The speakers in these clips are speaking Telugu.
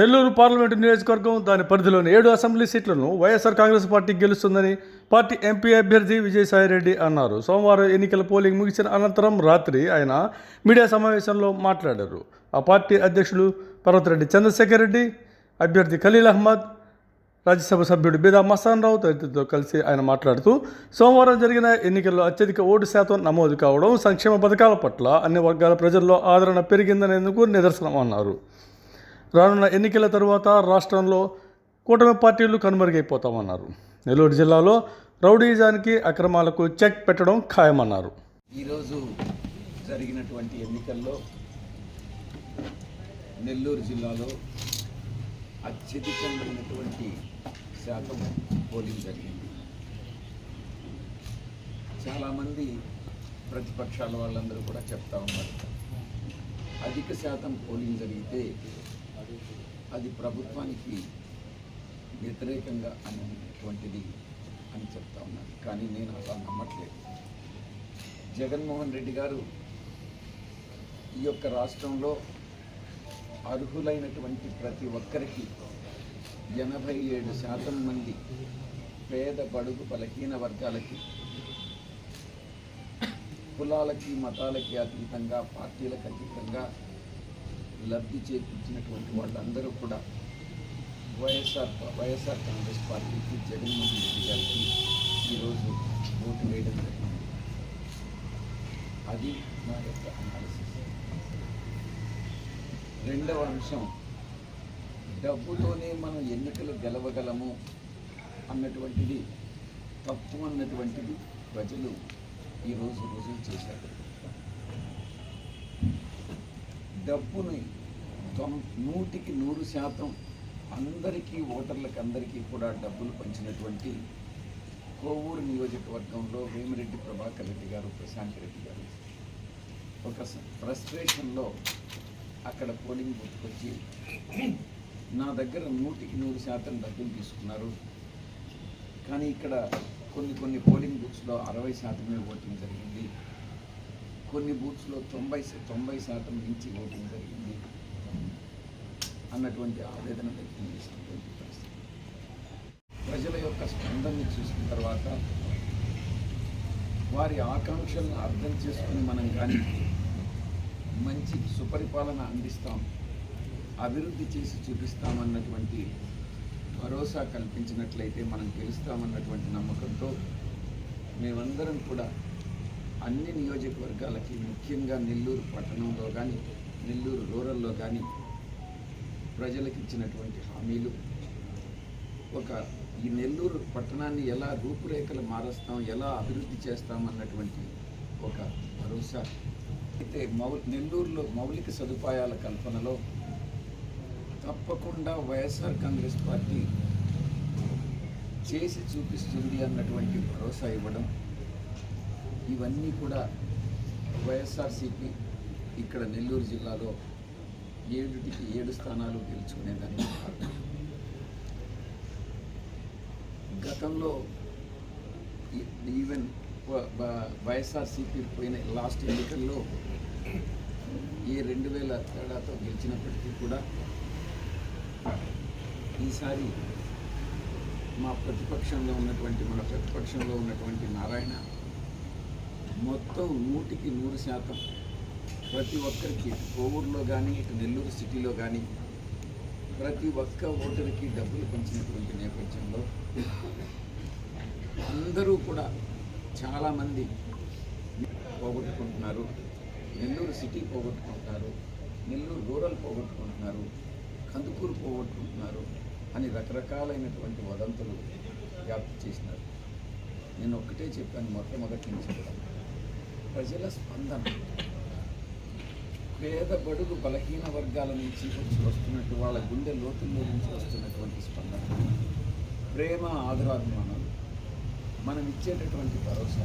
నెల్లూరు పార్లమెంటు నియోజకవర్గం దాని పరిధిలోని ఏడు అసెంబ్లీ సీట్లను వైఎస్ఆర్ కాంగ్రెస్ పార్టీ గెలుస్తుందని పార్టీ ఎంపీ అభ్యర్థి విజయసాయిరెడ్డి అన్నారు. సోమవారం ఎన్నికల పోలింగ్ ముగిసిన అనంతరం రాత్రి ఆయన మీడియా సమావేశంలో మాట్లాడారు. ఆ పార్టీ అధ్యక్షులు పర్వతరెడ్డి చంద్రశేఖర్ రెడ్డి అభ్యర్థి ఖలీల్ అహ్మద్ రాజ్యసభ సభ్యుడు బీదా మస్తాన్ రావు తదితరులతో కలిసి ఆయన మాట్లాడుతూ సోమవారం జరిగిన ఎన్నికల్లో అత్యధిక ఓటు శాతం నమోదు కావడం సంక్షేమ పథకాల పట్ల అన్ని వర్గాల ప్రజల్లో ఆదరణ పెరిగిందనేందుకు నిదర్శనం అన్నారు. రానున్న ఎన్నికల తరువాత రాష్ట్రంలో కూటమి పార్టీలు కనుమరుగైపోతామన్నారు. నెల్లూరు జిల్లాలో రౌడీజానికి అక్రమాలకు చెక్ పెట్టడం ఖాయమన్నారు. ఈరోజు జరిగినటువంటి ఎన్నికల్లో నెల్లూరు జిల్లాలో అత్యధికమైనటువంటి శాతం పోలింగ్ జరిగింది. చాలామంది ప్రతిపక్షాల వాళ్ళందరూ కూడా చెప్తా ఉన్నారు. అధిక శాతం పోలింగ్ జరిగితే అది ప్రభుత్వానికి వ్యతిరేకంగా అనేటువంటిది అని చెప్తా ఉన్నాను. కానీ నేను అలా నమ్మట్లేదు. జగన్మోహన్ రెడ్డి గారు ఈ యొక్క రాష్ట్రంలో అర్హులైనటువంటి ప్రతి ఒక్కరికి ఎనభై ఏడు శాతం మంది పేద బడుగు బలహీన వర్గాలకి కులాలకి మతాలకి అతీతంగా పార్టీలకు అతీతంగా లబ్ధి చేకూర్చినటువంటి వాళ్ళందరూ కూడా వైఎస్ఆర్ వైఎస్ఆర్ కాంగ్రెస్ పార్టీకి జగన్మోహన్ రెడ్డి గారికి ఈరోజు ఓటు వేయడం జరిగింది. అది నా యొక్క అనాలిసిస్ రెండవ అంశం డబ్బుతోనే మనం ఎన్నికలు గెలవగలము అన్నటువంటిది తప్పు అన్నటువంటిది ప్రజలు ఈరోజు రుజువు చేశారు. డబ్బుని తొం నూటికి నూరు శాతం అందరికీ ఓటర్లకు అందరికీ కూడా డబ్బులు పంచినటువంటి కోవూరు నియోజకవర్గంలో వేమిరెడ్డి ప్రభాకర్ రెడ్డి గారు ప్రశాంత్ రెడ్డి గారు. ఒక ఫ్రస్ట్రేషన్లో అక్కడ పోలింగ్ బూత్కి వచ్చి నా దగ్గర నూటికి నూరు శాతం డబ్బులు తీసుకున్నారు. కానీ ఇక్కడ కొన్ని కొన్ని పోలింగ్ బూత్స్లో అరవై శాతమే ఓటింగ్ జరిగింది. కొన్ని బూత్స్లో తొంభై తొంభై శాతం మించి ఓటింగ్ జరిగింది అన్నటువంటి ఆవేదన వ్యక్తం చేసినటువంటి పరిస్థితి. ప్రజల యొక్క స్పందనని చూసిన తర్వాత వారి ఆకాంక్షలను అర్థం చేసుకుని మనం కానీ మంచి సుపరిపాలన అందిస్తాం అభివృద్ధి చేసి చూపిస్తామన్నటువంటి భరోసా కల్పించినట్లయితే మనం గెలుస్తామన్నటువంటి నమ్మకంతో మేమందరం కూడా అన్ని నియోజకవర్గాలకి ముఖ్యంగా నెల్లూరు పట్టణంలో కానీ నెల్లూరు రూరల్లో కానీ ప్రజలకు ఇచ్చినటువంటి హామీలు. ఒక ఈ నెల్లూరు పట్టణాన్ని ఎలా రూపురేఖలు మారుస్తాం ఎలా అభివృద్ధి చేస్తాం అన్నటువంటి ఒక భరోసా. అయితే మౌ నెల్లూరులో మౌలిక సదుపాయాల కల్పనలో తప్పకుండా వైఎస్ఆర్ కాంగ్రెస్ పార్టీ చేసి చూపిస్తుంది అన్నటువంటి భరోసా ఇవ్వడం ఇవన్నీ కూడా వైఎస్ఆర్సీపీ ఇక్కడ నెల్లూరు జిల్లాలో ఏడుటికి ఏడు స్థానాలు గెలుచుకునేదాన్ని గతంలో ఈవెన్ వైఎస్ఆర్సీపీ పోయిన లాస్ట్ ఎన్నికల్లో ఈ రెండు వేల తేడాతో గెలిచినప్పటికీ కూడా ఈసారి మా ప్రతిపక్షంలో ఉన్నటువంటి మన ప్రతిపక్షంలో ఉన్నటువంటి నారాయణ మొత్తం నూటికి నూరు శాతం ప్రతి ఒక్కరికి ఇటు కోవూరులో కానీ ఇటు నెల్లూరు సిటీలో కానీ ప్రతి ఒక్క ఓటరుకి డబ్బులు పంచినటువంటి నేపథ్యంలో అందరూ కూడా చాలామంది పోగొట్టుకుంటున్నారు. నెల్లూరు సిటీ పోగొట్టుకుంటున్నారు. నెల్లూరు రూరల్ పోగొట్టుకుంటున్నారు. కందుకూరు పోగొట్టుకుంటున్నారు అని రకరకాలైనటువంటి వదంతులు వ్యాప్తి చేసినారు. నేను ఒక్కటే చెప్పాను మొట్టమొదటి నుంచి కూడా ప్రజల స్పందన. పేద బడుగు బలహీన వర్గాల నుంచి వచ్చి వస్తున్నట్టు వాళ్ళ గుండె లోతుల్లో నుంచి వస్తున్నటువంటి స్పందన. ప్రేమ ఆదరాభిమానాలు. మనం ఇచ్చేటటువంటి భరోసా.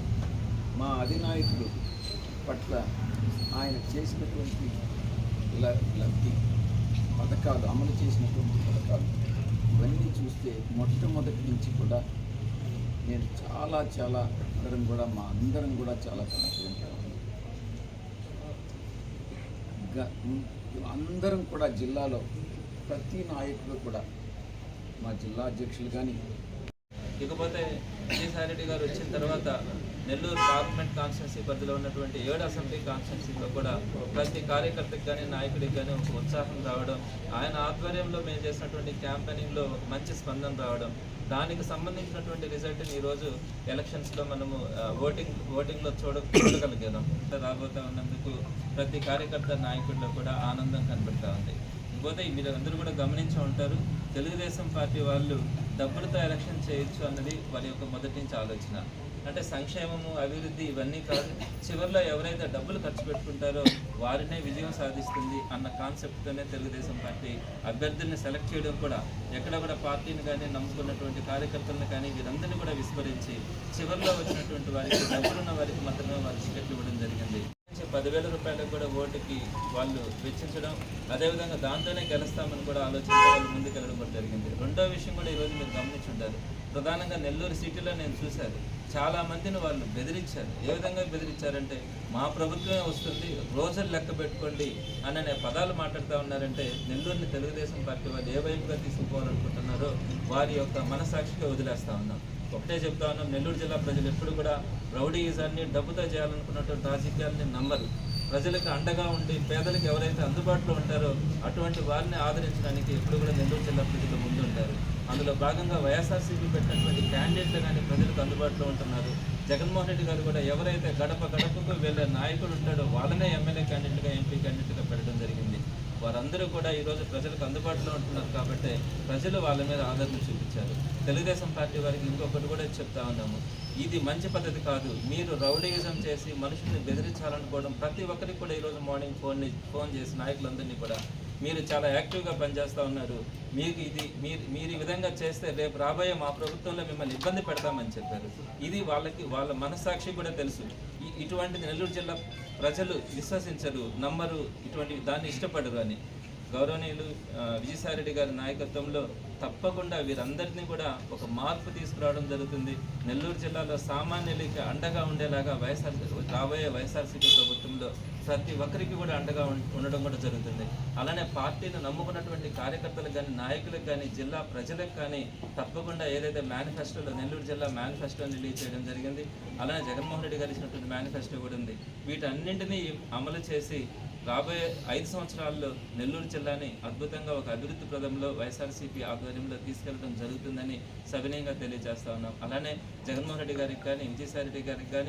మా అధినాయకుడు పట్ల ఆయన చేసినటువంటి లబ్ధి పథకాలు అమలు చేసినటువంటి పథకాలు ఇవన్నీ చూస్తే మొట్టమొదటి నుంచి కూడా నేను చాలా చాలా అందరం కూడా మా అందరం కూడా చాలా కాన్ఫిడెంట్గా ఉన్నాం గ- అందరం కూడా జిల్లాలో ప్రతి నాయకుడు కూడా మా జిల్లా అధ్యక్షులు కానీ ఇకపోతే విజయసాయి రెడ్డి గారు వచ్చిన తర్వాత నెల్లూరు పార్లమెంట్ కాన్స్టిట్యున్సీ పరిధిలో ఉన్నటువంటి ఏడు అసెంబ్లీ కాన్స్టిట్యున్సీలో కూడా ప్రతి కార్యకర్తకి కానీ నాయకుడికి కానీ ఒక ఉత్సాహం రావడం ఆయన ఆధ్వర్యంలో మేము చేసినటువంటి క్యాంపెయినింగ్లో మంచి స్పందన రావడం దానికి సంబంధించినటువంటి రిజల్ట్ని ఈరోజు ఎలక్షన్స్లో మనము ఓటింగ్ ఓటింగ్లో చూడ చూడగలిగాం రాబోతా ఉన్నందుకు ప్రతి కార్యకర్త నాయకుల్లో కూడా ఆనందం కనబడతా ఉంది. ఇంకోతే మీరు అందరూ కూడా గమనించి ఉంటారు తెలుగుదేశం పార్టీ వాళ్ళు డబ్బులతో ఎలక్షన్ చేయొచ్చు అన్నది వారి యొక్క మొదటి నుంచి ఆలోచన. అంటే సంక్షేమము అభివృద్ధి ఇవన్నీ కాదు. చివరిలో ఎవరైతే డబ్బులు ఖర్చు పెట్టుకుంటారో వారినే విజయం సాధిస్తుంది అన్న కాన్సెప్ట్తోనే తెలుగుదేశం పార్టీ అభ్యర్థుల్ని సెలెక్ట్ చేయడం కూడా. ఎక్కడ కూడా పార్టీని కానీ నమ్ముకున్నటువంటి కార్యకర్తలను కానీ వీరందరినీ కూడా విస్మరించి చివరిలో వచ్చినటువంటి వారికి డబ్బులున్న వారికి మాత్రమే వారి టికెట్లు ఇవ్వడం జరిగింది. పదివేల రూపాయలకు కూడా ఓటుకి వాళ్ళు వెచ్చించడం అదేవిధంగా దాంతోనే గెలుస్తామని కూడా ఆలోచించి వాళ్ళు ముందుకెళ్ళడం కూడా జరిగింది. రెండో విషయం కూడా ఈరోజు మీరు గమనించుంటారు ప్రధానంగా నెల్లూరు సిటీలో నేను చూశాను. చాలా మందిని వాళ్ళు బెదిరించారు. ఏ విధంగా బెదిరించారంటే మా ప్రభుత్వమే వస్తుంది రోజులు లెక్క పెట్టుకోండి అని అనే పదాలు మాట్లాడుతూ ఉన్నారంటే నెల్లూరుని తెలుగుదేశం పార్టీ వాళ్ళు ఏ వైపుగా తీసుకుపోవాలనుకుంటున్నారో వారి యొక్క మనసాక్షిగా వదిలేస్తా ఉన్నాం. ఒకటే చెప్తా ఉన్నాం నెల్లూరు జిల్లా ప్రజలు ఎప్పుడు కూడా రౌడీయిజాన్ని డబ్బుతో చేయాలనుకున్నటువంటి రాజకీయాలని నమ్మరు. ప్రజలకు అండగా ఉండి పేదలకు ఎవరైతే అందుబాటులో ఉంటారో అటువంటి వారిని ఆదరించడానికి ఎప్పుడు కూడా నెల్లూరు జిల్లా ప్రజలు ముందుంటారు. అందులో భాగంగా వైఎస్ఆర్సీపీ పెట్టినటువంటి క్యాండిడేట్లు కానీ ప్రజలకు అందుబాటులో ఉంటున్నారు. జగన్మోహన్ రెడ్డి గారు కూడా ఎవరైతే గడప గడపకు వెళ్ళే నాయకుడు ఉంటాడో వాళ్ళనే ఎమ్మెల్యే క్యాండిడేట్గా ఎంపీ క్యాండిడేట్గా పెట్టడం జరిగింది. వారందరూ కూడా ఈరోజు ప్రజలకు అందుబాటులో ఉంటున్నారు కాబట్టి ప్రజలు వాళ్ళ మీద ఆదరణ చూపించారు. తెలుగుదేశం పార్టీ వారికి ఇంకొకటి కూడా చెప్తా ఉన్నాము. ఇది మంచి పద్ధతి కాదు. మీరు రౌడీయిజం చేసి మనుషుల్ని బెదిరించాలనుకోవడం ప్రతి ఒక్కరికి కూడా ఈరోజు మార్నింగ్ ఫోన్ ఫోన్ చేసి నాయకులందరినీ కూడా మీరు చాలా యాక్టివ్గా పనిచేస్తూ ఉన్నారు. మీకు ఇది మీరు మీరు ఈ విధంగా చేస్తే రేపు రాబోయే మా ప్రభుత్వంలో మిమ్మల్ని ఇబ్బంది పెడతామని చెప్పారు. ఇది వాళ్ళకి వాళ్ళ మనస్సాక్షి కూడా తెలుసు. ఈ- ఇటువంటి నెల్లూరు జిల్లా ప్రజలు విశ్వసించరు నమ్మరు ఇటువంటి దాన్ని ఇష్టపడరు అని. గౌరవనీయులు విజయసాయిరెడ్డి గారి నాయకత్వంలో తప్పకుండా వీరందరినీ కూడా ఒక మార్పు తీసుకురావడం జరుగుతుంది. నెల్లూరు జిల్లాలో సామాన్యులకి అండగా ఉండేలాగా వైఎస్ఆర్ రాబోయే వైఎస్ఆర్సీపీ ప్రభుత్వంలో ప్రతి ఒక్కరికి కూడా అండగా ఉండడం కూడా జరుగుతుంది. అలానే పార్టీని నమ్ముకున్నటువంటి కార్యకర్తలకు కానీ నాయకులకు కానీ జిల్లా ప్రజలకు కానీ తప్పకుండా ఏదైతే మేనిఫెస్టోలో నెల్లూరు జిల్లా మేనిఫెస్టోని రిలీజ్ చేయడం జరిగింది అలానే జగన్మోహన్ రెడ్డి గారు ఇచ్చినటువంటి మేనిఫెస్టో కూడా ఉంది. వీటన్నింటినీ అమలు చేసి రాబోయే ఐదు సంవత్సరాల్లో నెల్లూరు జిల్లాని అద్భుతంగా ఒక అభివృద్ధి ప్రదంలో వైఎస్ఆర్సీపీ ఆధ్వర్యంలో తీసుకెళ్ళడం జరుగుతుందని సవినయంగా తెలియజేస్తా ఉన్నాం. అలానే జగన్మోహన్ రెడ్డి గారికి కానీ విజయసాయి రెడ్డి గారికి కానీ